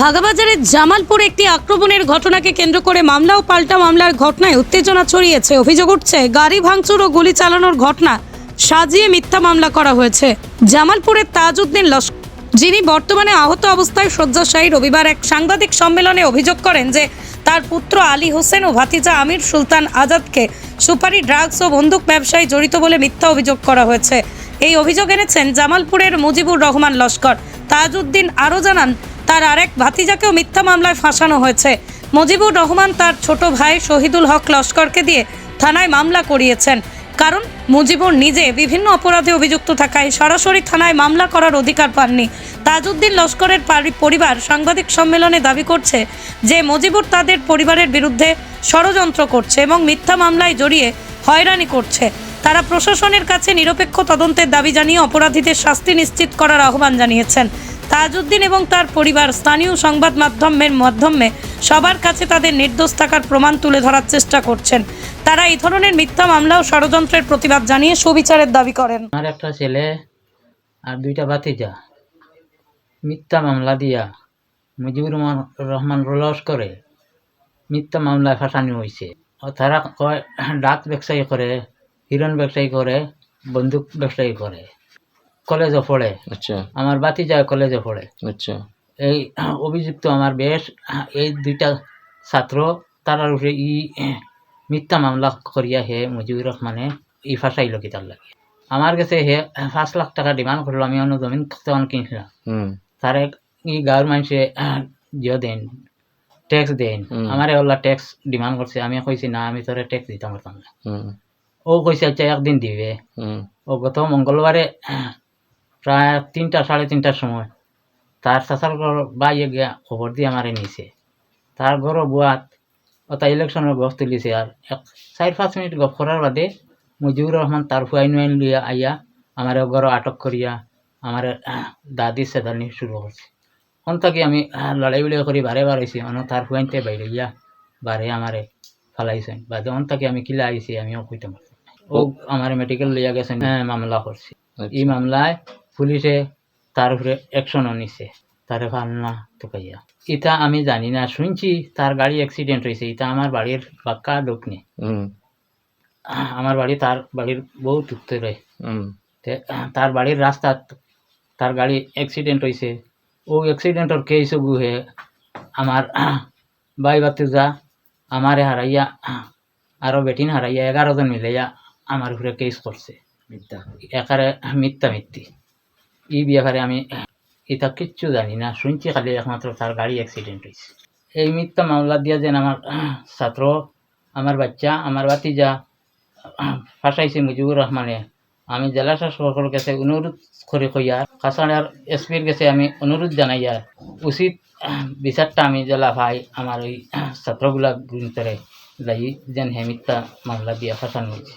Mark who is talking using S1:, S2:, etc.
S1: ভাগাবাজারের জামালপুরে একটি আক্রমণের ঘটনাকে কেন্দ্র করে মামলা ও পাল্টা মামলার ঘটনায় উত্তেজনা ছড়িয়েছে। অভিযোগ উঠছে, গাড়ি ভাঙচুর ও গুলি চালানোর ঘটনা সাজিয়ে মিথ্যা মামলা করা হয়েছে। জামালপুরের তাজউদ্দিন লস্কর যিনি বর্তমানে আহত অবস্থায় শয্যাশায়ী রবিবার এক সাংবাদিক সম্মেলনে অভিযোগ করেন যে, তার পুত্র আলী হোসেন ও ভাতিজা আমির সুলতান আজাদকে সুপারি ড্রাগস ও বন্দুক ব্যবসায় জড়িত বলে মিথ্যা অভিযোগ করা হয়েছে। এই অভিযোগ এনেছেন জামালপুরের মুজিবুর রহমান লস্কর। তাজউদ্দিন আরও জানান তার আরেক ভাতিজাকেও মিথ্যা মামলায় ফাঁসানো হয়েছে। মজিবুর রহমান তার ছোট ভাই শহীদুল হক লস্করকে দিয়ে থানায় মামলা করিয়েছেন। কারণ মুজিবুর নিজে বিভিন্ন অপরাধে অভিযুক্ত থাকায় সরাসরি থানায় মামলা করার অধিকার পাননি। তাজউদ্দিন লস্করের পরিবার সাংবাদিক সম্মেলনে দাবি করছে যে মুজিবুর তাদের পরিবারের বিরুদ্ধে ষড়যন্ত্র করছে এবং মিথ্যা মামলায় জড়িয়ে হয়রানি করছে। তারা প্রশাসনের কাছে নিরপেক্ষ তদন্তের দাবি জানিয়ে অপরাধীদের শাস্তি নিশ্চিত করার আহ্বান জানিয়েছেন। তাজউদ্দিন এবং তার পরিবার স্থানীয় সংবাদ মাধ্যমের মাধ্যমে সবার কাছে তাদের নির্দোষ থাকার প্রমাণ তুলে ধরার চেষ্টা করছেন। তারা এই ধরনের মিথ্যা মামলা ও ষড়যন্ত্রের প্রতিবাদ জানিয়ে সুবিচারের দাবি করেন।
S2: আর একটা ছেলে আর দুইটা ভাতিজা। মিথ্যা মামলা দিয়া মুজিবুর রহমান- রলস করে মিথ্যা মামলায় ফাঁসানো হয়েছে তারা কয়, ডাক ব্যবসায়ী করে, হিরণ ব্যবসায়ী করে, বন্দুক ব্যবসায়ী করে। কলেজে পড়ে।
S3: আচ্ছা।
S2: আমার ভাতিজা কলেজে পড়ে।
S3: আচ্ছা।
S2: এই অভিযুক্ত আমার বেশ এই দুইটা ছাত্র তারার উপরে ই মিথ্যা মামলা করিয়া হে মুজিবুর রহমানে ই ফাঁসাইল কি তার লাগে। আমার কাছে হে পাঁচ লাখ টাকা ডিমান্ড করল আমি অন্য জমিন তখন কিনছিলাম। তারে ই গাঁর মানুষে জিও দেন ট্যাক্স দেন। আমার ওলা ট্যাক্স ডিমান্ড করছে। আমি কইছি না আমি তোরে ট্যাক্স দিতাম পারতাম না। ও কইছে আচ্ছা একদিন দিবে। ও গত মঙ্গলবারে প্রায় তিনটা সাড়ে তিনটার সময়। তার চাচার ঘর বাইয়ে গিয়া খবর দিয়ে আমারে নিছে। তার ঘর বুয়াত ওটা ইলেকশনের গছ তুলিছে আর এক চার পাঁচ মিনিট গপ করার বাদে মুজিবুর রহমান তার ফুয়াইন নুয়াইন লিয়া আইয়া আমার ঘর আটক করিয়া আমার দাদি সেদানি শুরু করছে। অন থাকি আমি লড়াই বিড়াই করি বারে হয়েছি অন তার ফুয়াইনতে বাইরে গিয়া বারে আমারে ফালাইছেন। বাদে অন থাকি আমি কিলা আইছি আমিও কইতে পারছি। ও আমার মেডিকেল লইয়া গেছেন হ্যাঁ, মামলা করছি। এই মামলায় পুলিশে তার উপরে অ্যাকশনও নিছে। তারে ফালনা টুকাইয়া ইটা আমি জানি না শুনছি তার গাড়ি অ্যাক্সিডেন্ট হয়েছে ইটা আমার বাড়ির বাক্কা লোক নেই আমার বাড়ি তার বাড়ির বহুত উত্তরে
S3: হুম।
S2: তে তার বাড়ির রাস্তা তার গাড়ি অ্যাক্সিডেন্ট হয়েছে ও অ্যাক্সিডেন্টর কেস গুহে। আমার বাই বাতুজা আমারে হারাইয়া আরও বেটিন হারাইয়া এগারো জন মিলাইয়া আমার উপরে কেস করছে। মিথ্যা। একারে মিথ্যা মিথ্যি। ই ব্যাপারে আমি এটা কিচ্ছু জানি না। শুনছি খালি একমাত্র তার গাড়ি অ্যাক্সিডেন্ট হয়েছে এই মিথ্যা মামলা দিয়া যেন আমার ছাত্র, আমার বাচ্চা, আমার বাতিজা ফাঁসাইছে মুজিবুর রহমানে। আমি জেলা শাসকের কাছে অনুরোধ করে কইয়া কাছাড়ার এসপির কাছে আমি অনুরোধ জানাইয়া উচিত বিচারটা আমি জেলা ভাই, আমার ওই ছাত্রগুলা ভিতরে যাই যেন হে মিথ্যা মামলা দিয়া ফাঁসানো হয়েছে